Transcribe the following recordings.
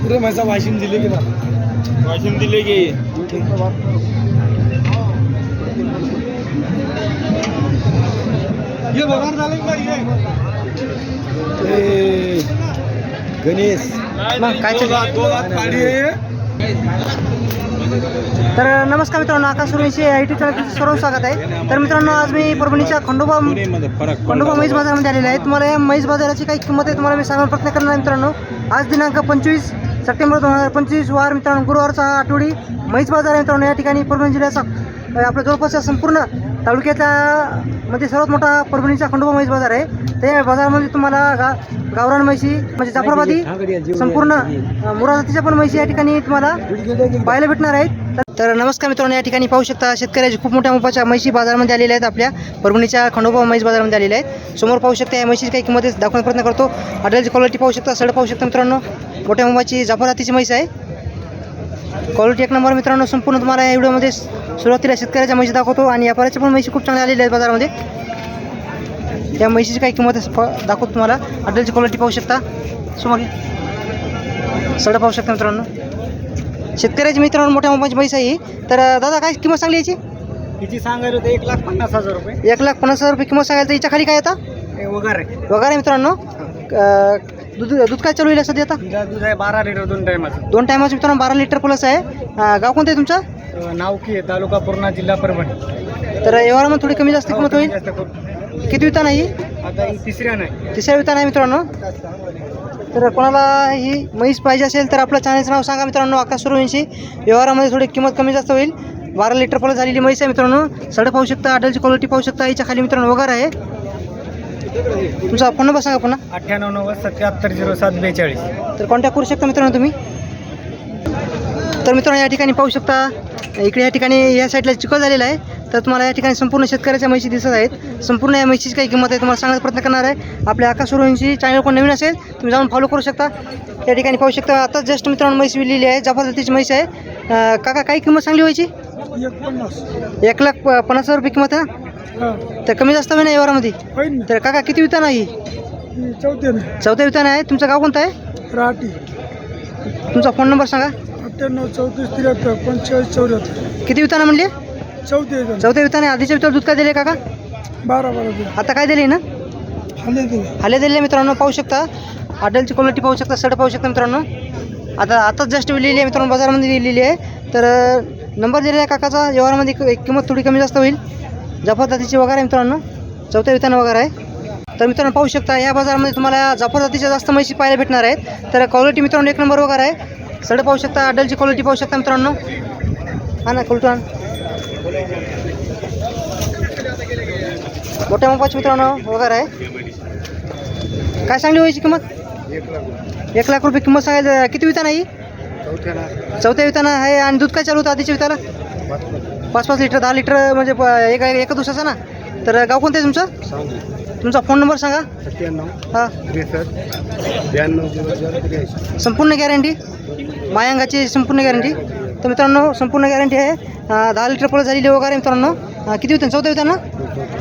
पुरे माझा वाशिम दिले की वाशिम दिले की। ये बघा झालं गणेश। मग काय चालू? दोन हात पाडी आहे तर नमस्कार मित्रांनो Akash Sureshi I T channel सर्व स्वागत आहे. तर मित्रांनो आज मी परभणीच्या खंडोबा खंडोबा म्हैस बाजारामध्ये आलेले आहे. तुम्हाला या म्हैस बाजाराची काही किंमत आहे तुम्हाला मी सांगण्याचा प्रयत्न करणार आहे मित्रांनो. आज दिनांक पंचवीस सप्टेंबर दोन हजार पंचवीस वार मित्रांनो गुरुवारचा हा आठवडी म्हैस बाजार आहे मित्रांनो या ठिकाणी परभणी जिल्ह्याचा आपल्या जवळपासच्या संपूर्ण तालुक्याच्या मध्ये सर्वात मोठा परभणीचा खंडोबा मैज बाजार आहे. त्या बाजारामध्ये तुम्हाला गा गावरान म्हैशी म्हणजे जाफराबादी संपूर्ण अ, मुरा जातीच्या पण म्हैशी या ठिकाणी तुम्हाला पाहायला भेटणार आहेत. तर- नमस्कार मित्रांनो या ठिकाणी पाहू शकता शेतकऱ्याची खूप मोठ्या मोपाच्या म्हशी बाजारामध्ये आलेल्या आहेत आपल्या. परभणीच्या खंडोबा म्हैस बाजारामध्ये आलेल्या आहेत. समोर पाहू शकता या म्हशीची काही किंमत दाखवण्याचा प्रयत्न करतो. हॉटेलची क्वालिटी पाहू शकता सड पाहू शकता मित्रांनो. मोठ्या मोबाची जाफरातीची म्हैस आहे. क्वालिटी एक नंबर मित्रांनो संपूर्ण तुम्हाला या व्हिडिओमध्ये सुरुवातीला शेतकऱ्याच्या म्हशी दाखवतो आणि व्यापाऱ्याच्या पण म्हशी खूप चांगल्या आलेल्या आहेत बाजारामध्ये. त्या म्हशीची काही किंमत आहे, फ- दाखवतो तुम्हाला. हॉटेलची क्वालिटी पाहू शकता. समोर सड पाहू शकता मित्रांनो. शेतकऱ्याची मित्रांनो मोठ्या मोबाईलची म्हैस आहे ही. तर दादा काय किंमत सांगली याची? तिची सांगायला होतं एक लाख पन्नास हजार रुपये. एक लाख पन्नास हजार रुपये किंमत सांगायला. तर हिच्या खाली काय हे वगैरे वगैरे मित्रांनो. दूध दूध काय चालू आहे सध्या आता? दूध आहे बारा लिटर दोन टायमाचं. दोन टायमाचं मित्रांनो बारा लिटर प्लस आहे. गाव कोणतं आहे तुमचं? नाव की आहे तालुका पूर्णा जिल्हा परभणी. तर व्यवहारामध्ये थोडी कमी जास्त किंमत होईल. किती वितान आहे ही तिसऱ्या नाही. तिसऱ्या वितान आहे मित्रांनो? तर कोणाला ही म्हैस पाहिजे असेल तर आपलं चॅनलचं नाव सांगा मित्रांनो. आकाश सुरवंशी व्यवहारामध्ये थोडी किंमत कमी जास्त होईल. बारा लिटर प्लस झालेली म्हैस आहे मित्रांनो. सड पाहू शकता अडलची क्वालिटी पाहू शकता. याच्या खाली मित्रांनो वगैरे आहे. तुमचा फोन नंबर सांगा पुन्हा. अठ्ठ्याण्णव नव्वद सत्याहत्तर झिरो सात बेचाळीस. तर कॉन्टॅक्ट करू शकता मित्रांनो तुम्ही. तर मित्रांनो या ठिकाणी पाहू शकता इकडे या ठिकाणी या साईडला चिखल झालेला आहे. तर तुम्हाला या ठिकाणी संपूर्ण शेतकऱ्याच्या म्हशी दिसत आहेत. संपूर्ण या म्हशीची काही किंमत आहे तुम्हाला सांगण्याचा प्रयत्न करणार आहे. आपल्या आकाश सुरवंशी चॅनल कोण नवीन असेल तुम्ही जाऊन फॉलो करू शकता. या ठिकाणी पाहू शकता आता जस्ट मित्रांनो म्हैस विलेली आहे जबरदस्तीची म्हैस आहे. काका काही किंमत चांगली व्हायची एक पन्नास एक लाख पन्नास हजार रुपये किंमत आहे तर कमी जास्त होईल ना व्यवहारामध्ये? तर काका किती वितान आहे ही चौथ्या वितान आहे. तुमचं गाव कोणतं आहे? राठी. तुमचा फोन नंबर सांगा. अठ्ठ्याण्णव चौतीस त्र्याहत्तर पंचेचाळीस चौऱ्याहत्तर. किती वितान म्हणले? चौथे चौथ्या विताने आधीच्या विताला दूध काय दिले काका? बारा बारा दिले. आता काय दिले ना? हल्ले दिले. हाले दिले मित्रांनो पाहू शकता. हॉटेलची क्वालिटी पाहू शकता सड पाहू शकता मित्रांनो. आता आताच जस्ट लिहिली आहे मित्रांनो बाजारामध्ये लिहिलेली आहे. तर नंबर दिलेला आहे काकाचा. व्यवहारामध्ये क- किंमत थोडी कमी जास्त होईल. जाफर जातीची वगैरे आहे मित्रांनो. चौथ्या वितानं वगैरे आहे. तर मित्रांनो पाहू शकता या बाजारामध्ये तुम्हाला जाफर जातीच्या जास्त म्हशी पाहायला भेटणार आहेत. तर क्वालिटी मित्रांनो एक नंबर वगैरे आहे. सड पाहू शकता हॉटेलची क्वालिटी पाहू शकता मित्रांनो. हा ना कुलटू आण मोठ्या मोबाईलची मित्रांनो वगैरे आहे. काय सांगली व्हायची किंमत? एक लाख रुपये किंमत सांगायचं किती वितान आहे ही? चौथ्या विताना आहे. आणि दूध काय चालू होतं आधीच्या विताला? पाच पाच लिटर दहा लिटर म्हणजे प- एका एका दिवसाचा ना? तर गाव कोणतं आहे तुमचं? तुमचा फोन नंबर सांगा. सत्त्याण्णव हां. संपूर्ण गॅरंटी मायांगाची संपूर्ण गॅरंटी. तर मित्रांनो संपूर्ण गॅरंटी आहे. दहा लिटर पळ झालेली वगैरे मित्रांनो. किती वितान चौथ्या वितान ना?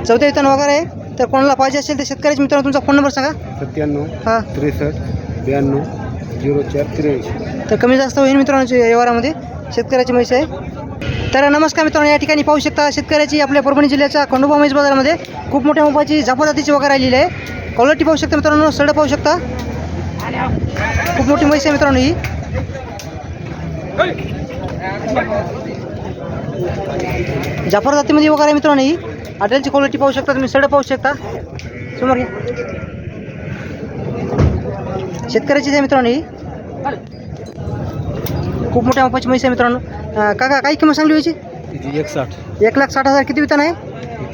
चौथ्या वितान वगैरे आहे. तर कोणाला पाहिजे असेल तर शेतकऱ्याचे मित्रांनो तुमचा फोन नंबर सांगा. सत्त्याण्णव हां. त्रेसष्ट ब्याण्णव झिरो चार त्र्याऐंशी. तर कमी जास्त होईल मित्रांनो व्यवहारामध्ये. शेतकऱ्याची म्हैस आहे. तर नमस्कार मित्रांनो या ठिकाणी पाहू शकता शेतकऱ्याची आपल्या परभणी जिल्ह्याच्या खंडोबा म्हैस बाजारामध्ये खूप मोठ्या जाफर जातीची वगैरे आलेली आहे. क्वालिटी पाहू शकता मित्रांनो सड पाहू शकता. खूप मोठी म्हैस आहे मित्रांनो ही. जाफर जातीमध्ये वगैरे मित्रांनो ही. हॉटेलची क्वालिटी पाहू शकता तुम्ही सड पाहू शकता. समोर घ्या. शेतकऱ्याचीच आहे मित्रांनो ही. खूप मोठ्या मापाची म्हैस आहे मित्रांनो. काका काही किंमत सांगली व्हायची एक साठ एक लाख साठ हजार किती वितान आहे?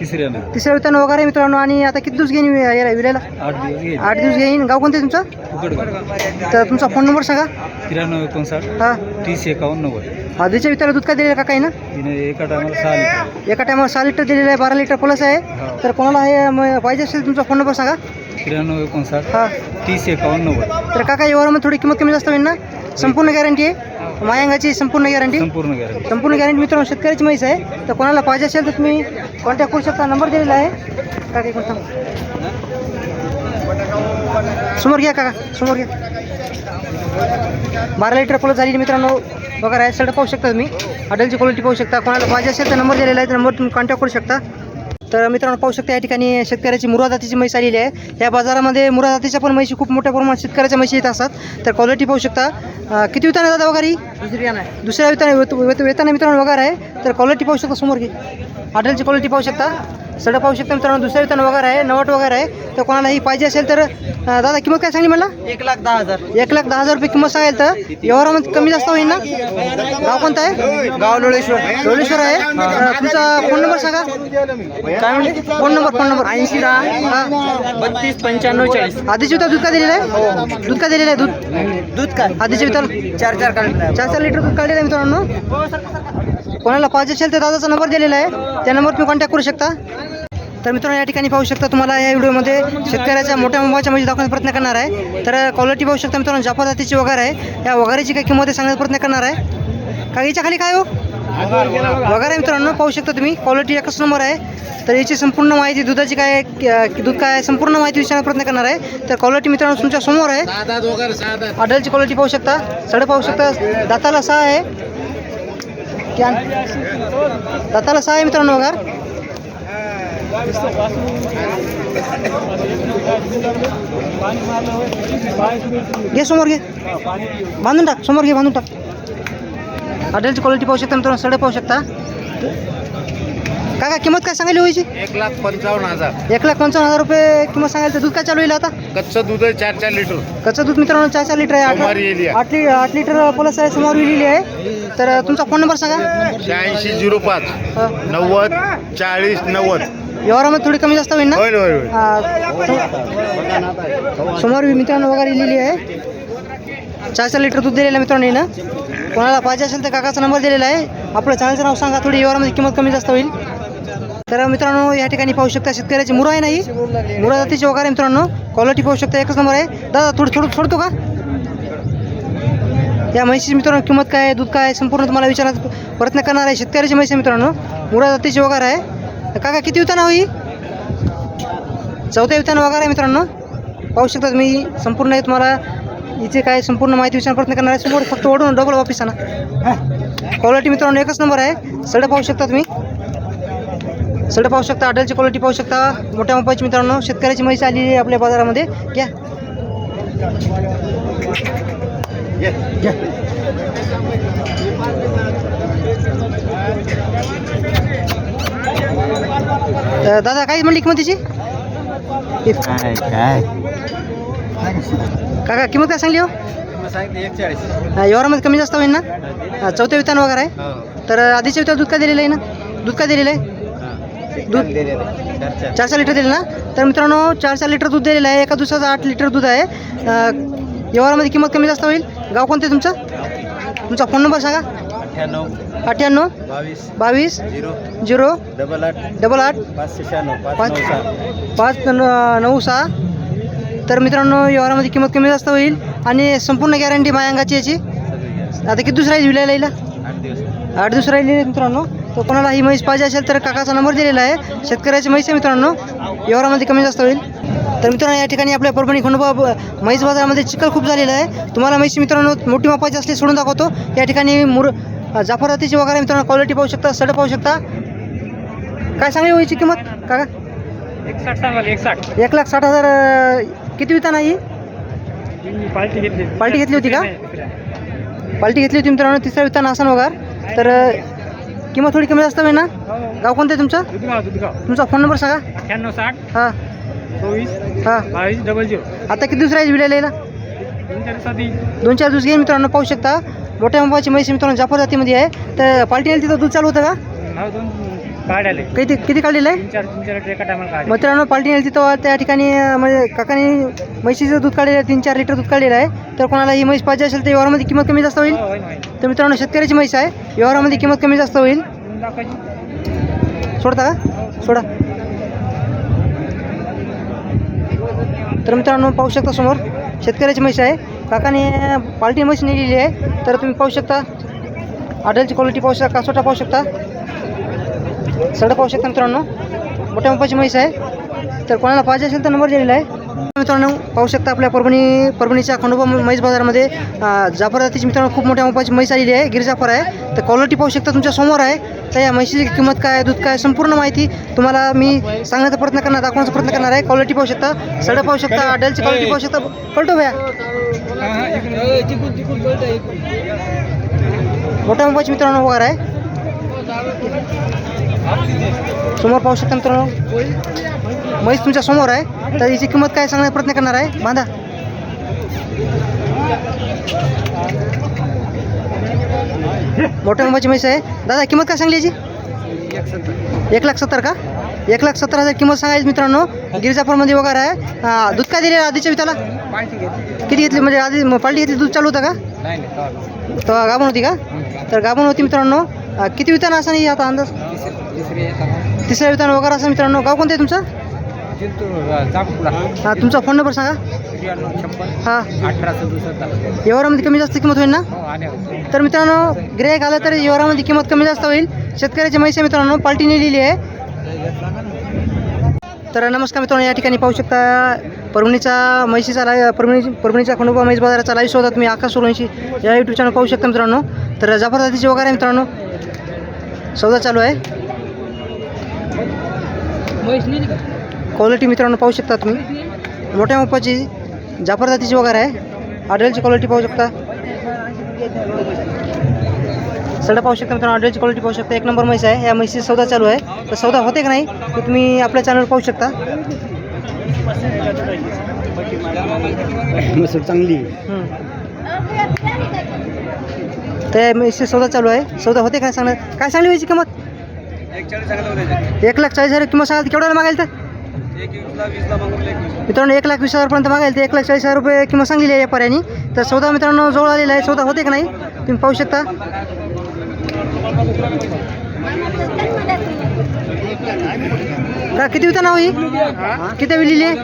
तिसऱ्यानं तिसऱ्या वितान वगैरे मित्रांनो आणि आता किती दिवस घेईन याला विलायला? आठ दिवस येईल आठ दिवस घेईन. गाव कोणतं आहे तुमचं? तर तुमचा फोन नंबर सांगा. त्र्याण्णव एकोणसाठ हां. तीस एकावन्न नव्वद. आधीच्या विताला दूध काय दिलेलं का काही ना? तिने एका टायमाला सहा लिटर. एका टायमाला सहा लिटर दिलेलं आहे बारा लिटर प्लस आहे. हो. तर कोणाला हे म- पाहिजे असेल तुमचा फोन नंबर सांगा. त्र्याण्णव एकोणसाठ हां. तीस एकावन्न नव्वद तर काका व्यवहारामध्ये थोडी किंमत कमी जास्त होईल ना? संपूर्ण गॅरंटी आहे मायांगाची संपूर्ण गॅरंटी संपूर्ण गॅरंटी संपूर्ण गॅरंटी मित्रांनो शेतकऱ्याची म्हैस आहे. तर कोणाला पाहिजे असेल तर तुम्ही कॉन्टॅक्ट करू शकता. नंबर दिलेला आहे. काका थांबा. समोर घ्या काका समोर घ्या. बारा लिटर फुलं झालेली मित्रांनो. बघा राईट साईड पाहू शकता तुम्ही. हॉटेलची क्वालिटी पाहू शकता. कोणाला पाहिजे असेल तर नंबर दिलेला आहे. तर नंबर तुम्ही कॉन्टॅक्ट करू शकता. तर मित्रांनो पाहू शकता या ठिकाणी शेतकऱ्याची मुरादातीची म्हैस आलेली आहे. या बाजारामध्ये मुरादातीच्या पण म्हैशी खूप मोठ्या प्रमाणात शेतकऱ्याच्या म्हशी येत असतात. तर क्वालिटी पाहू शकता. किती वितान दादा वगैरे दुसऱ्या विताने वेत वेत- वेताने मित्रांनो वगैरे आहे. तर क्वालिटी पाहू शकता समोर घे हॉटेलची क्वालिटी पाहू शकता. सडा पाहू शकता मित्रांनो दुसऱ्या विताने वगैरे आहे नवट वगैरे आहे. तर कोणालाही पाहिजे असेल तर दादा किंमत काय सांगली मला? एक लाख दहा हजार. एक लाख दहा हजार रुपये किंमत सांगेल तर व्यवहारामध्ये कमी जास्त होईल ना? गाव कोणतं आहे? गाव लोळेश्वर. डोळेश्वर आहे. तुमचा फोन नंबर सांगा. काय म्हणले? फोन नंबर फोन नंबर ऐंशी दहा बत्तीस पंच्याण्णव चाळीस. आधीची वितर दूध का दिलेलं आहे? दूध का दिलेलं आहे दूध? दूध काय? आधीचे वितर चार चार चार चार लिटर दूध काढलेलं आहे मित्रांनो. कोणाला पाहिजे असेल तर दादाचा नंबर दिलेला आहे. त्या नंबर तुम्ही कॉन्टॅक्ट करू शकता. तर मित्रांनो या ठिकाणी पाहू शकता तुम्हाला या व्हिडिओमध्ये शेतकऱ्याच्या मोठ्या मोबाईलच्या म्हणजे दाखवण्याचा प्रयत्न करणार आहे. तर क्वालिटी पाहू शकता मित्रांनो जाफा जातीची वगैरे आहे या वगैरेची काही किंमत सांगण्याचा प्रयत्न करणार आहे. का याच्या खाली काय हो? आहे मित्रांनो पाहू शकता तुम्ही. क्वालिटी एकच नंबर आहे. तर याची संपूर्ण माहिती दुधाची काय दूध काय आहे, संपूर्ण माहिती विचारण्याचा प्रयत्न करणार आहे. तर क्वालिटी मित्रांनो तुमच्यासमोर आहे. ऑर्डरची क्वालिटी पाहू शकता. सडे पाहू शकता. दाताला सहा आहे. दाताला सहा आहे मित्रांनो वगार घे समोर घे. बांधून टाक समोर घे बांधून टाक. हॉटेलची क्वालिटी पाहू शकता मित्रांनो सडे पाहू शकता. काका किंमत काय सांगायली व्हायची एक लाख पंचावन्न हजार. एक लाख पंचावन्न हजार रुपये किंमत सांगायला. तर दूध काय चालू येईल आता? कच्चं दूध आहे चार चार लिटर. कच्चं दूध मित्रांनो चार चार लिटर आहे. आठ. आठ लि आठ लिटर प्लस आहे समोर लिहिलेली आहे तर तुमचा फोन नंबर सांगा. शहाऐंशी झिरो पाच. नव्वद चाळीस नव्वद. व्यवहारामध्ये थोडी कमी जास्त होईल ना? समोर मित्रांनो वगैरे लिहिलेली आहे चार चार लिटर दूध दिलेलं आहे मित्रांनो हिनं कोणाला पाहिजे असेल तर काकाचा नंबर दिलेला आहे. आपलं चॅनलचं नाव सांगा थोडी व्यवहारामध्ये किंमत कमी जास्त होईल. तर मित्रांनो या ठिकाणी पाहू शकता शेतकऱ्याची मुरा आहे नाही मुरा जातीची वगैरे मित्रांनो. क्वालिटी पाहू शकता एकच नंबर आहे. दादा थोडं थोडं सोडतो का? या म्हैशीची मित्रांनो किंमत काय आहे? दूध काय आहे? संपूर्ण तुम्हाला विचारण्याचा प्रयत्न करणार आहे शेतकऱ्याची म्हैस मित्रांनो. मुरा जातीची वगैरे आहे. काका किती विताना होई चौथ्या विताना वगैरे आहे मित्रांनो. पाहू शकता तुम्ही संपूर्ण तुम्हाला इथे काय संपूर्ण माहिती विचारण्याचा प्रयत्न करणार आहे. समोर फक्त ओढून डबल वापिस आणा क्वालिटी मित्रांनो एकच नंबर आहे. सडं पाहू शकता तुम्ही. सडं पाहू शकता. अडलची क्वालिटी पाहू शकता. मोठ्या मोबाईलची मित्रांनो शेतकऱ्याची म्हैस आलेली आहे आपल्या बाजारामध्ये. घ्या. दादा काय म्हणली किंमत तिची? काका किंमत काय सांगली हो? हा, व्यवहारामध्ये कमी जास्त होईल ना? हा, चौथ्या वितान वगैरे आहे? तर आधीच्या वितान दूध काय दिलेलं आहे ना? दूध काय दिलेलं आहे? दूध? चार चार लिटर. दिलं ना? तर मित्रांनो चार चार लिटर दूध दिलेलं आहे. एका दिवसाचं आठ लिटर दूध आहे. व्यवहारामध्ये किंमत कमी जास्त होईल? गाव कोणतं आहे तुमचं? तुमचा फोन नंबर सांगा. अठ्ठ्याण्णव अठ्ठ्याण्णव बावीस बावीस झिरो झिरो डबल आठ डबल आठ पाचशे शहाण्णव पाच पाच नऊ सहा तर मित्रांनो व्यवहारामध्ये किंमत कमी जास्त होईल आणि संपूर्ण गॅरंटी मायांगाची याची. आता किती दुसरा विलायला येईल? आठ दिवस. राहिले मित्रांनो. तर कोणाला ही म्हैस पाहिजे असेल तर काकाचा नंबर दिलेला आहे. शेतकऱ्याची म्हैस आहे मित्रांनो. व्यवहारामध्ये कमी जास्त होईल. तर मित्रांनो या ठिकाणी आपल्या परभणी खंडोबा म्हैस बाजारामध्ये चिखल खूप झालेला आहे. तुम्हाला म्हैस मित्रांनो मोठी मापाची असली सोडून दाखवतो. या ठिकाणी मुर जाफरातीची वगैरे मित्रांनो क्वालिटी पाहू शकता सड पाहू शकता. काय सांगली व्हायची किंमत काका? एक साठ सांगाल एक साठ एक लाख साठ हजार किती विता नाही पार्टी घेतली. पार्टी घेतली होती का? पार्टी घेतली होती मित्रांनो तिसरा विता नासन वगार तर किंमत थोडी कमी जास्त होईल ना? गाव कोणतं आहे तुमचं? तुमचा फोन नंबर सांगा. अठ्ठ्याण्णव साठ हां. चोवीस हां. बावीस डबल झिरो आता किती दिवस राहील चार साधी दोन चार दिवस घेईन मित्रांनो पाहू शकता. मोठ्या मोबाईलची म्हैस मित्रांनो जाफर जातीमध्ये आहे. तर पार्टी आली तिथं दूध चालू होतं का? हा दोन काढायला किती किती काढलेलं आहे तीन चार तीन चार लिटर एका टायमाला काढले मित्रांनो पार्टी नेली तिथं त्या ठिकाणी अं, म्हणजे काकाने म्हशीचं दूध काढलेलं आहे तीन चार लिटर दूध काढलेलं आहे. तर कोणाला ही म्हैस पाहिजे असेल तर व्यवहारामध्ये किंमत कमी जास्त होईल. हो. तर मित्रांनो शेतकऱ्याची म्हैस आहे. व्यवहारामध्ये किंमत कमी जास्त होईल. दोन लाखाची. सोडता का? सोडा. तर मित्रांनो पाहू शकता समोर शेतकऱ्याची म्हैस आहे. काकाने पार्टी म्हैस नेलेली आहे. तर तुम्ही पाहू शकता. आडलची क्वालिटी पाहू शकता कासोटा पाहू शकता? सडक पाहू शकता मित्रांनो. मोठ्या मापाची म्हैस आहे. तर कोणाला पाहिजे असेल तर नंबर दिलेला आहे. मित्रांनो पाहू शकता आपल्या परभणी परभणीच्या खंडोबा म्हैस बाजारामध्ये अं, जाफर मित्रांनो खूप मोठ्या मापाची म्हैस आलेली आहे. गिरजाफर आहे. तर क्वालिटी पाहू शकता तुमच्यासमोर आहे. तर या म्हशीची किंमत काय दूध काय संपूर्ण माहिती तुम्हाला मी सांगण्याचा प्रयत्न करणार दाखवण्याचा प्रयत्न करणार आहे. क्वालिटी पाहू शकता. सडक पाहू शकता. आडलची क्वालिटी पाहू शकता. कळतो भया. मोठ्या मापाची मित्रांनो वगैरे आहे. समोर पाहू शकता मित्रांनो. म्हैस तुमच्यासमोर आहे. तर याची किंमत काय सांगण्याचा प्रयत्न करणार आहे? बांधा. मोठ्या मापाची म्हैस आहे. दादा किंमत काय सांगली याची एक लाख सत्तर का? एक लाख सत्तर हजार किंमत सांगायची मित्रांनो. गिरिजापूरमध्ये वगैरे आहे. दूध काय दिले आधीच्या विताला? किती घेतली? म्हणजे आधी म- पाल्टी घेतली? दूध चालू होतं का? तर गाभण होती का? तर गाभण होती मित्रांनो. किती वितान असं नाही आता अंदाज? तिसऱ्या वितान वगैरे असं मित्रांनो गाव कोणतं आहे तुमचं? हां तुमचा फोन नंबर सांगा. हां. अठरा सदुसष्ट व्यवहारामध्ये कमी जास्त किंमत होईल ना? हो आणि तर मित्रांनो गिरायक आलं तर व्यवहारामध्ये किंमत कमी जास्त होईल. शेतकऱ्याची म्हैस आहे मित्रांनो पार्टी नेलेली आहे. तर नमस्कार मित्रांनो या ठिकाणी पाहू शकता परभणीचा म्हैशीचा लाईव्ह परभणी परभणीचा खंडोबा म्हैस बाजाराचा लाईव्ह शोधा तुम्ही आकाश सोलवंशी या यूट्यूब चॅनल पाहू शकता मित्रांनो. तर जाफर वगैरे आहे मित्रांनो. सौदा चालू आहे. क्वालिटी मित्रांनो पाहू शकता तुम्ही. मोठ्या मापाची जाफर जातीची वगैरे आहे. आडलची क्वालिटी पाहू शकता. सडा पाहू शकता मित्रांनो ऑर्डरची क्वालिटी पाहू शकता. एक नंबर म्हैस आहे. या म्हैसी सौदा चालू आहे. तर सौदा होते का नाही तर तुम्ही आपल्या चॅनलवर पाहू शकता. चांगली. तर म्हैसी सौदा चालू आहे. सौदा होते का सांगणार? काय सांगली व्हायची किंमत? एक लाख चाळीस हजार किंमत सांगाल तर केवढ्याला मागायला तर मित्रांनो एक लाख वीस हजारपर्यंत मागायला तर एक लाख चाळीस हजार रुपये किंमत सांगलेली आहे व्यापाऱ्यांनी तर सौदा मित्रांनो जवळ आलेला आहे. सौदा होते का नाही? तुम्ही पाहू शकता. का किती विता नाव ही? किती विलेली आहे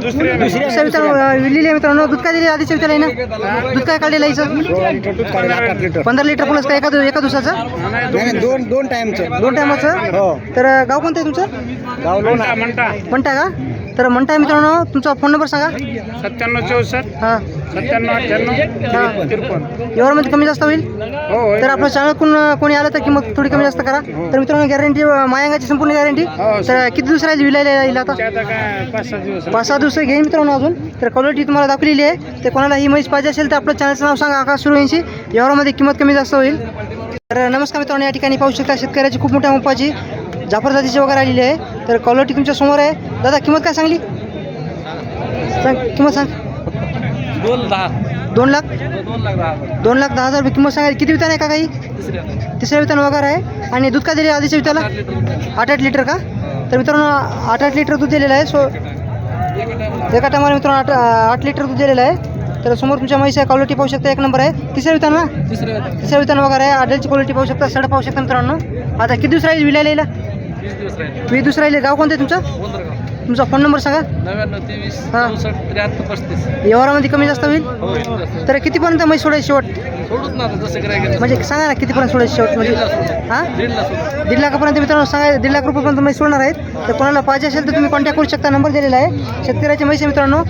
दुसऱ्या विता विलेली मित्रांनो. दूध काय दिली आधीच्या विताला आहे ना दूध काय काढलेलं लिटर पंधरा लिटर प्लस का एका एका दिवसाचं? दोन दोन टाइमचं दोन टायमाचं हो. तर गाव कोणतं आहे तुमचं? गाव लोणा म्हणता का? तर म्हणताय मित्रांनो तुमचा फोन नंबर सांगा. सत्त्याण्णव चौसष्ट. हां. सत्त्याण्णव अठ्ठ्याण्णव. हां. त्रेपन्न कमी जास्त होईल? हो. तर आपलं चॅनल कोण कोणी आलं तर किंमत थोडी कमी जास्त करा. तर मित्रांनो गॅरंटी मायांगाची संपूर्ण गॅरंटी हो, तर किती दिवस राहील विलायला येईल आता? पाच सहा दिवस घेईन मित्रांनो अजून. तर क्वालिटी तुम्हाला दाखवलेली आहे. ते कोणाला ही म्हैस पाहिजे असेल तर आपलं चॅनलचं नाव सांगा आकाश सुरू व्यवहारामध्ये किंमत कमी जास्त होईल. तर नमस्कार मित्रांनो या ठिकाणी पाहू शकता शेतकऱ्याची खूप मोठ्या मापाची जाफर जातीची वगैरे आलेली आहे. तर क्वालिटी तुमच्यासमोर आहे. दादा किंमत काय सांगली? सांग किंमत सांग. दोन दहा दोन लाख? दोन लाख दहा दोन लाख दहा हजार रुपये. किंमत सांगायची. किती वितान आहे का काही? तिसऱ्या. वितान वगैरे आहे. आणि दूध काय दिले आधीच्या विताला आठ आठ लिटर का? तर मित्रांनो आठ आठ लिटर दूध दिलेलं आहे. सो एका टायमाला मित्रांनो आठ आठ लिटर दूध दिलेलं आहे. तर समोर तुमच्या म्हैस आहे. क्वालिटी पाहू शकता. एक नंबर आहे. तिसऱ्या वितान ना? तिसऱ्या वितान वगैरे आहे. आडलची क्वालिटी पाहू शकता. सड पाहू शकता मित्रांनो. आता किती दिवस राहील विलायला वीस दिवस राहिले. गाव कोणतं आहे तुमचं? तुमचा फोन नंबर सांगा. नव्याण्णव तेवीस हा. चौसष्ट त्र्याहत्तर पस्तीस. व्यवहारामध्ये कमी जास्त होईल? हो तर कितीपर्यंत म्हैस सोडायची शेवट? सोडूच ना आता जसं करायचं म्हणजे सांगा ना कितीपर्यंत सोडायची शेवट? म्हणजे हां? सोड दीड लाखापर्यंत मित्रांनो सांगा दीड लाख रुपयेपर्यंत म्हैस सोडणार आहेत. तर कोणाला पाहिजे असेल तर तुम्ही कॉन्टॅक्ट करू शकता. नंबर दिलेला आहे. शेतकऱ्याचे म्हैस आहे मित्रांनो.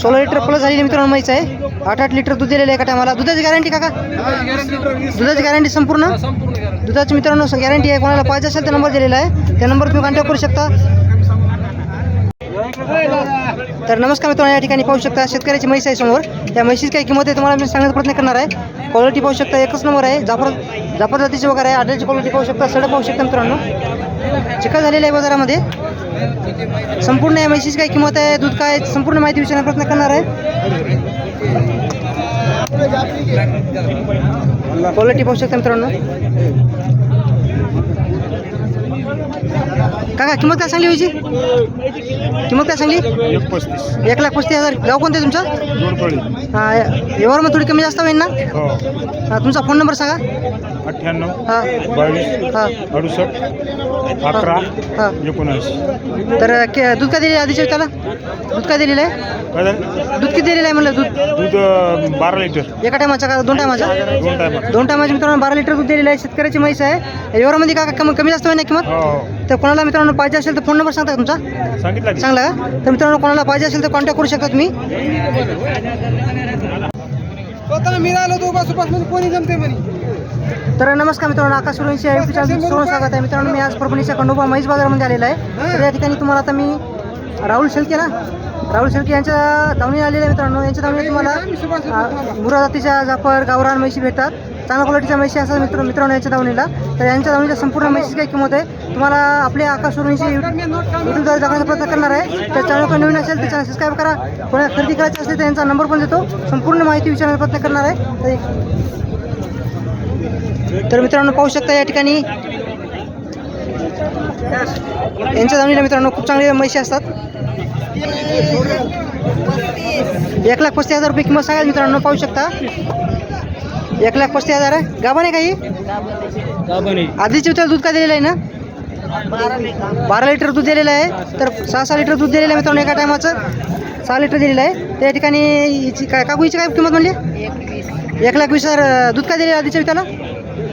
सोळा लिटर प्लस झालेली मित्रांनो म्हैस आहे. आठ आठ लिटर दूध दिलेलं आहे एका टायमाला? दुधाची गॅरंटी काका? दुधाची गॅरंटी संपूर्ण? दुधाची मित्रांनो गॅरंटी आहे. कोणाला पाहिजे असेल तर नंबर दिलेला आहे. त्या नंबर तुम्ही कॉन्टॅक्ट करू शकता. तर नमस्कार मित्रांनो या ठिकाणी पाहू शकता शेतकऱ्याची म्हैस आहे समोर. त्या म्हैशीची काय किंमत आहे तुम्हाला मी सांगण्याचा प्रयत्न करणार आहे. क्वालिटी पाहू शकता एकच नंबर आहे. जाफर जाफर जातीची वगैरे आहे. आडलची क्वालिटी पाहू शकता सडक पाहू शकता मित्रांनो. चिखल झालेलं आहे बाजारामध्ये. संपूर्ण या म्हैशीची काय किंमत आहे दूध काय संपूर्ण माहिती विचारण्याचा प्रयत्न करणार आहे. क्वालिटी पाहू शकता मित्रांनो काका किंमत काय सांगली व्हायची किंमत काय सांगली? एक पस्तीस. एक लाख पस्तीस हजार. गाव कोणतं तुमचं? हा व्यवहार मग थोडी कमी जास्त होईल ना? हो. हा, तुमचा फोन नंबर सांगा. अठ्ठ्याण्णव हा. बावीस हा. अडुसष्ट अकरा हा. एकोणऐंशी. तर के- दूध काय दिले आधीच्या त्याला? दूध काय दिलेलं आहे? काय झालं? दूध किती दिलेलं आहे म्हणलं दूध? दूध अं, बारा लिटर. एका टायमाचा का? दोन टायमाचा? दोन टायमात दोन टायमाचे मित्रांनो बारा लिटर दूध दिलेलं आहे. शेतकऱ्याची म्हैस आहे. व्यवहारामध्ये का कमी कमी जास्त होईल ना किंमत? हो हो. तर कोणाला मित्रांनो पाहिजे असेल तर फोन नंबर सांगता तुमचा? सांगितलं की सांगला का तर मित्रांनो कोणाला पाहिजे असेल तर कॉन्टॅक्ट करू शकता तुम्ही. तर नमस्कार मित्रांनो आकाश सुरेंशी आहे स्वागत आहे. मित्रांनो मी आज परभणीच्या खंडोबा म्हैस बाजारामध्ये आलेला आहे. तर या ठिकाणी तुम्हाला आता मी राहुल शेळके ना राहुल शेळके यांच्या दावणी आलेले आहे मित्रांनो यांच्या दावणी तुम्हाला मुरा जातीच्या जाफर गावरान म्हैशी भेटतात. चांगल्या क्वालिटीच्या म्हैशी असतात मित्र मित्रांनो यांच्या दावणीला तर यांच्या दावणीच्या संपूर्ण म्हैशीची काय किंमत आहे? तुम्हाला आपल्या आकाश सुरेंशी युट्यूबद्वारे दाखवण्याचा प्रयत्न करणार आहे. तर चॅनल कोणी नवीन असेल तर चॅनल सबस्क्राईब करा. कोणाला खरेदी करायची असेल तर यांचा नंबर पण देतो. संपूर्ण माहिती विचारण्याचा प्रयत्न करणार आहे. तर तर मित्रांनो पाहू शकता या ठिकाणी. यांच्या जमिनीला मित्रांनो खूप चांगले म्हशी असतात. एक लाख पस्तीस हजार रुपये किंमत सांगाल मित्रांनो पाहू शकता. एक लाख पस्तीस हजार आहे गाभा नाही काही आधीचे त्याला दूध काय दिलेलं आहे ना? बारा लिटर दूध दिलेलं आहे. तर सहा सहा लिटर दूध दिलेलं आहे मित्रांनो एका टायमाचं. सहा लिटर दिलेलं आहे. त्या ठिकाणी हिची काय काकू हिची काय किंमत म्हणली? एक लाख वीस हजार दूध काय दिले आधीच्या त्याला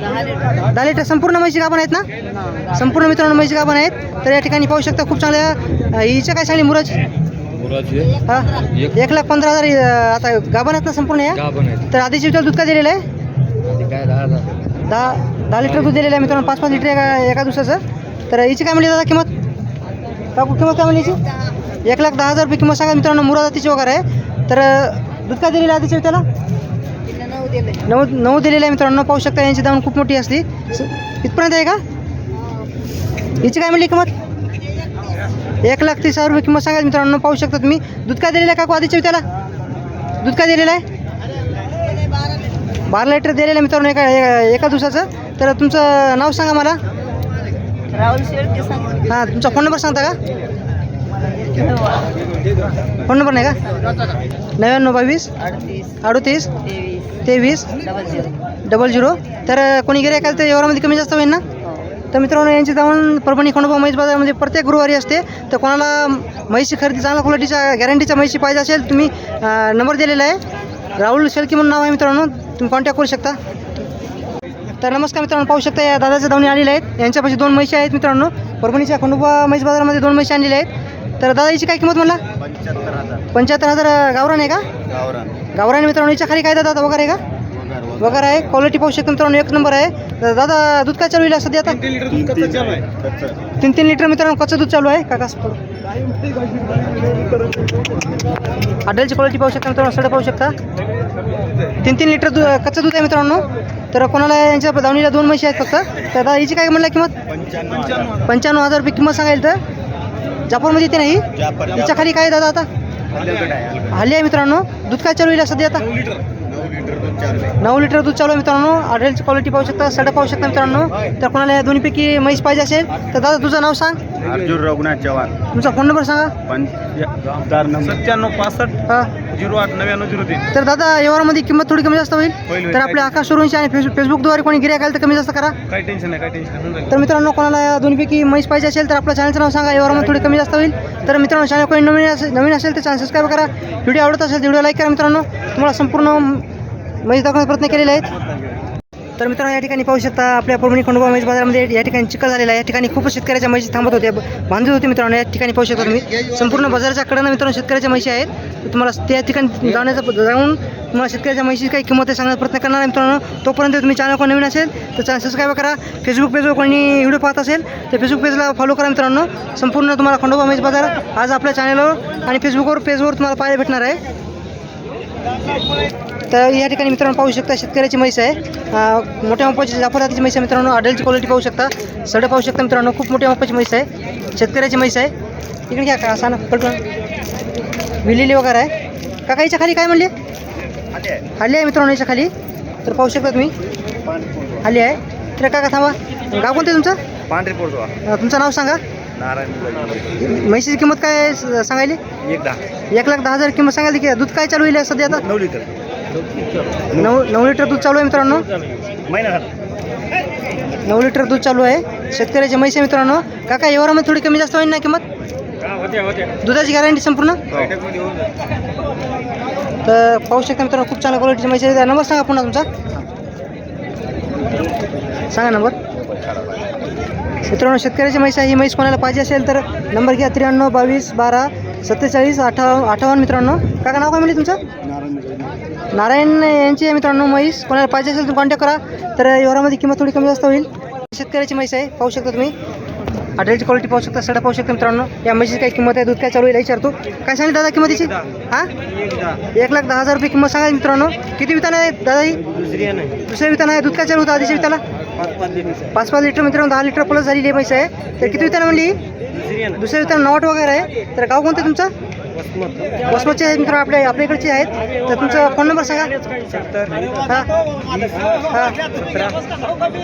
दहा लिटर संपूर्ण म्हैशी गाभण आहेत ना? संपूर्ण मित्रांनो म्हैशी गाभण आहेत. तर या ठिकाणी पाहू शकता खूप चांगल्या अं, हिच्या काय सांगली मुराज? हा. एक लाख पंधरा हजार आता गाभण आहेत ना संपूर्ण या? तर आधीच्या त्याला दूध काय दिलेलं आहे? दहा दहा लिटर दूध दिलेलं आहे मित्रांनो पाच पाच लिटर एका एका दिवसाचं. तर हिची काय म्हणली दादा किंमत? काकू किंमत काय म्हणली हिची? एक लाख दहा हजार रुपये किंमत सांगा मित्रांनो मुरा जातीची वगैरे आहे. तर दूध काय दिलेलं आहे आधीच्या त्याला नऊ नऊ दिलेलं आहे मित्रांनो. पाहू शकता यांची दावण खूप मोठी असली. इथपर्यंत आहे का? हिची काय म्हणली किंमत? एक लाख तीस हजार रुपये किंमत सांगा मित्रांनो. पाहू शकता तुम्ही. दूध काय दिलेलं आहे? काकू आधीच्या त्याला? दूध काय दिलेलं आहे? बारा लिटर दिलेलं आहे मित्रांनो एका एका दिवसाचं. तर तुमचं नाव सांगा मला. हां तुमचा फोन नंबर सांगता का? फोन नंबर नाही का? नव्याण्णव बावीस अडतीस अडतीस तेवीस डबल झिरो तर कोणी गिरायक काल तर एवढ्यामध्ये कमी जास्त होईल ना? तर मित्रांनो यांची जाऊन परभणी खंडोबा म्हैस बाजारामध्ये म्हणजे प्रत्येक गुरुवारी असते. तर कोणाला म्हैशी खरेदी चांगल्या क्वालिटीच्या गॅरंटीच्या म्हैशी पाहिजे असेल तुम्ही नंबर दिलेला आहे. राहुल शेलकी म्हणून नाव आहे मित्रांनो तुम्ही कॉन्टॅक्ट करू शकता. तर नमस्कार मित्रांनो पाहू शकता या दादाच्या धावणी आलेले आहेत. यांच्यापाशी दोन म्हशी आहेत मित्रांनो. परभणीच्या खंडोबा म्हैस बाजारामध्ये दोन म्हशी आणलेल्या आहेत. तर दादा याची काय किंमत म्हणला? पंच्याहत्तर हजार. पंच्याहत्तर हजार गावरान आहे का? गावरान. गावरान मित्रांनो याच्या खाली काय दादा वगैरे आहे का? वगैरे आहे. क्वालिटी पाहू शकतो मित्रांनो एक नंबर आहे. तर दादा दूध काय चालू आहे सध्या आता तीन तीन लिटर मित्रांनो कच्चं दूध चालू आहे. काका हॉटेलची क्वालिटी पाहू शकता मित्रांनो सडे पाहू शकता. तीन तीन लिटर दूध कच्चं दूध आहे मित्रांनो. तर कोणाला यांच्या दावणीला दोन म्हशी आहेत फक्त. तर दादा हिची काय म्हणलं किंमत? पंच्याण्णव हजार रुपये किंमत सांगायला तर. जापूरमध्ये येते नाही? हिच्या खाली काय दादा आता? हल्ली आहे मित्रांनो दूध काय चालू आहे सध्या आता? नऊ लिटर दूध चालू आहे. मित्रांनो. हॉटेलची क्वालिटी पाहू शकता सडा पाहू शकता मित्रांनो. तर कोणाला या दोन्हीपैकी म्हैस पाहिजे असेल तर दादा तुझं नाव सांग. अर्जुन रघुनाथ चव्हाण. तुमचा फोन नंबर सांगा. सत्त्याण्णव पासष्ट. हा. झिरो आठ नव्याण्णव झिरो तीन. तर दादा व्यवहारामध्ये किंमत थोडी कमी जास्त होईल. तर आपल्या आकाश सुरूंशी आणि फेस फेसबुकद्वारे कोणी गिऱ्हाईक आलं तर कमी जास्त करा. काही टेन्शन नाही काही टेन्शन जाईल. तर मित्रांनो कोणाला या दोन्हीपैकी म्हैस पाहिजे असेल तर आपल्या चॅनलचं नाव सांगा. व्यवहारामध्ये थोडी कमी जास्त होईल. तर मित्रांनो चॅनल कोणी नवीन असेल नवीन असेल तर चॅनल सबस्क्राईब करा. व्हिडिओ आवडत असेल तर व्हिडिओ लाईक करा मित्रांनो. तुम्हाला संपूर्ण म्हैस दाखवण्याचा प्रयत्न केलेला आहे. तर मित्रांनो या ठिकाणी पाहू शकता आपल्या परभणी खंडोबा म्हैस बाजारामध्ये या ठिकाणी चिखल झालेला आहे. या ठिकाणी खूपच शेतकऱ्याच्या म्हशी थांबत होत्या बांधत होते मित्रांनो या ठिकाणी पाहू शकता तुम्ही. संपूर्ण बाजाराच्या कडेनं मित्रांनो शेतकऱ्याच्या म्हशी आहेत. तुम्हाला त्या ठिकाणी जाण्याचा जाऊन तुम्हाला शेतकऱ्याच्या म्हशी काही किंमत आहे सांगण्याचा प्रयत्न करणार आहे मित्रांनो. तोपर्यंत तुम्ही चॅनल कोण नवीन असेल तर चॅनल सबस्क्राईब करा. फेसबुक पेजवर कोणी व्हिडिओ पाहत असेल तर फेसबुक पेजला फॉलो करा मित्रांनो. संपूर्ण तुम्हाला खंडोबा म्हैस बाजार आज आपल्या चॅनलवर आणि फेसबुकवर पेजवर तुम्हाला पाहायला भेटणार आहे. तर या ठिकाणी मित्रांनो पाहू शकता शेतकऱ्याची म्हैस आहे. मोठ्या मापाची जाफर जातीची म्हैस आहे मित्रांनो. आडलची क्वालिटी पाहू शकता. सडे पाहू शकता मित्रांनो. खूप मोठ्या मापाची म्हैस आहे. शेतकऱ्याची म्हैस आहे. इकडे घ्या का असा ना पटकन विलेली वगैरे आहे. काका याच्या खाली काय म्हणले? हल्ली आहे मित्रांनो याच्या खाली. तर पाहू शकता तुम्ही. आली आहे. तर काका थांबा. गाव कोणतं तुमचं? पांढरे अं, तुमचं नाव सांगा. नारायण म्हैशीची किंमत काय सांगायली? एक दहा एक लाख दहा हजार किंमत सांगायली की दूध काय चालू आहे सध्या आता? नऊ लिटर. नऊ नऊ लिटर दूध चालू आहे मित्रांनो? नऊ लिटर दूध चालू आहे. शेतकऱ्याचे म्हैस आहे मित्रांनो. काका एवढ्यामध्ये थोडी कमी जास्त होईल ना किंमत? दुधाची गॅरंटी संपूर्ण? तर पाहू शकता मित्रांनो खूप चांगल्या क्वालिटीची म्हैस आहे नंबर सांगा पुन्हा तुमचा. सांगा नंबर. मित्रांनो शेतकऱ्याची म्हैस आहे. ही म्हैस कोणाला पाहिजे असेल तर नंबर घ्या. त्र्याण्णव बावीस बारा सत्तेचाळीस अठ्ठाव अठ्ठावन्न मित्रांनो. काका नाव काय म्हणले तुमचं? नारायण यांची आहे मित्रांनो म्हैस. कोणाला पाहिजे असेल तर कॉन्टॅक्ट करा. तर व्यवहारामध्ये किंमत थोडी कमी जास्त होईल. शेतकऱ्याची म्हैस आहे पाहू शकता तुम्ही. आढळची क्वालिटी पाहू शकता सडा पाहू शकता मित्रांनो. या म्हशीची काय किंमत आहे दूध काय चालू आहे विचारतो. काय सांगितलं दादा किंमतीची? हां? एक लाख दहा हजार रुपये किंमत सांगा मित्रांनो. किती वितान आहे दादा ही दुसऱ्या वितान आहे. दूध काय चालू होतं आधीच्या विताला? पाच पाच लिटर मित्रांनो दहा लिटर प्लस झालेली आहे म्हैस आहे. तर किती वितान म्हणली? दुसऱ्या वितान नवट वगैरे आहे. तर गाव कोणतं तुमचं? वसमतचे आहेत मित्रांनो आपल्या इकडचे आहेत. तर तुमचा फोन नंबर सांगा. सत्तर. हां. हां.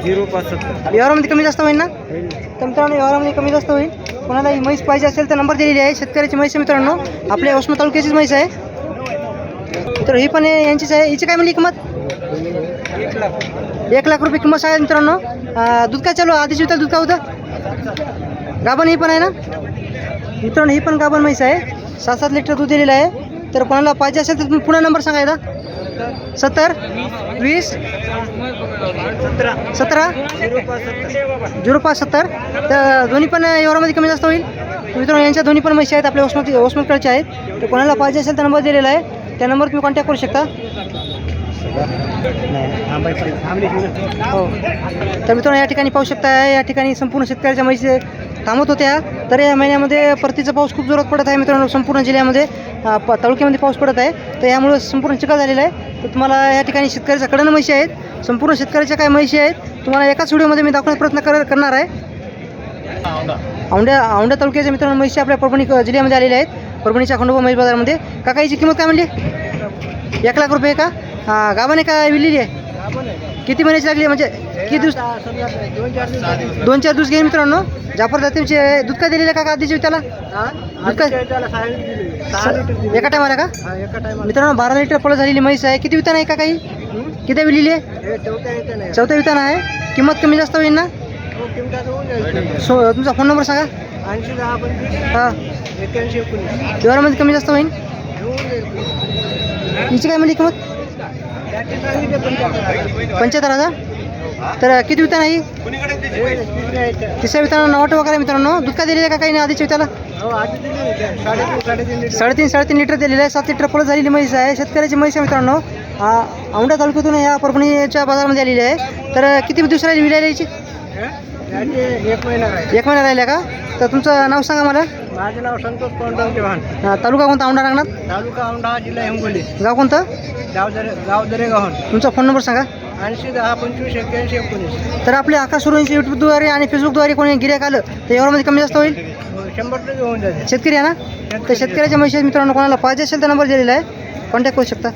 झिरो पाच सत्तर व्यवहारामध्ये कमी जास्त होईल ना? तर मित्रांनो व्यवहारामध्ये कमी जास्त होईल. कोणाला ही म्हैस पाहिजे असेल तर नंबर दिलेली आहे. शेतकऱ्याची म्हैस आहे मित्रांनो. आपल्या वसमत तालुक्याचीच म्हैस आहे. तर ही पण आहे, यांचीच आहे. हिची काय म्हणली किंमत? एक लाख रुपये किंमत सांगा मित्रांनो. दूध काय चालू आधीची वितर दूध काय होतं? गाभण ही पण आहे ना? मित्रांनो ही पण गाभण म्हैस आहे. सात सात लिटर दूध दिलेलं आहे. तर कोणाला पाहिजे असेल तर तुम्ही पुन्हा नंबर सांगा एकदा. सत्तर वीस सतरा. सतरा झिरो पाच सत्तर. तर दोन्ही पण एवढ्यामध्ये कमी जास्त होईल. तर मित्रांनो यांच्या दोन्ही पण म्हशी आहेत. आपल्या ओसमत ओसमतकडच्या आहेत. तर कोणाला पाहिजे असेल तर नंबर दिलेला आहे. त्या नंबर तुम्ही कॉन्टॅक्ट करू शकता. हो. तर मित्रांनो या ठिकाणी पाहू शकता या ठिकाणी संपूर्ण शेतकऱ्याच्या म्हशी थांबत होत्या तर या महिन्यामध्ये परतीचा पाऊस खूप जोरात पडत आहे मित्रांनो संपूर्ण जिल्ह्यामध्ये प- तालुक्यामध्ये पाऊस पडत आहे. तर यामुळे संपूर्ण चिखल झालेला आहे. तर तुम्हाला या ठिकाणी शेतकऱ्याच्या कडनं म्हशी आहेत संपूर्ण शेतकऱ्याच्या काय म्हशी आहेत तुम्हाला एकाच व्हिडिओमध्ये मी दाखवण्याचा प्रयत्न कर करणार आहे. औंढ्या औंढ्या तालुक्याच्या मित्रांनो म्हशी आपल्या परभणी जिल्ह्यामध्ये आलेल्या आहेत. परभणीच्या खंडोबा म्हैस बाजारामध्ये. काका याची किंमत काय म्हणली? एक लाख रुपये का? हां गावाने काय विलेली आहे? किती महिन्याची लागली आहे? म्हणजे किती दिवस दोन चार दिवस घेईन मित्रांनो. जाफर जातीचे दूध काय दिलेलं का का आधीचे त्याला? दूध काय? एका टायमाला का? मित्रांनो बारा लिटर पळ झालेली म्हैस आहे. किती वितान आहे का काही किती विलेली आहे? चौथ्या वितान आहे. किंमत कमी जास्त होईल ना? सो तुमचा फोन नंबर सांगा. ऐंशी दहा हां. एक्क्याऐंशी एकोणीस व्यवहारामध्ये कमी जास्त होईल? हिची काय म्हणजे किंमत? पंच्याहत्तर हजार. तर किती वितान आहे? तिसऱ्या विताना नवाट वगैरे मित्रांनो. दूध काय दिलेलं आहे का काही नाही आधीच्या विताला साडेतीन साडेतीन लिटर दिलेलं आहे. सात लिटर पलस झालेली म्हैस आहे. शेतकऱ्याची म्हैस आहे मित्रांनो. औंढा तालुक्यातून या परभणीच्या बाजारामध्ये आलेली आहे. तर किती राहिली विलायला याची एक महिना राहिल्या का? तर तुमचं नाव सांगा मला. माझं नाव संतोष पांडुरंग चव्हाण. तालुका कोणता औंढा रांगणात तालुका औंढा जिल्हा हिंगोली. गाव कोणतं? गाव दरे गाव दरेगावहून तुमचा फोन नंबर सांगा. ऐंशी दहा पंचवीस एक्क्याऐंशी एकोणीस. तर आपले आकाश सुरूंची यूट्यूबद्वारे आणि फेसबुकद्वारे कोणी गिऱ्हाईक आलं तर यावरमध्ये कमी जास्त होईल? शंभर टक्के होऊन जाते शेतकरी आहे ना? तर शेतकऱ्याच्या म्हशी मित्रांनो कोणाला पाहिजे असेल तर नंबर दिलेला आहे. कॉन्टॅक्ट करू शकता.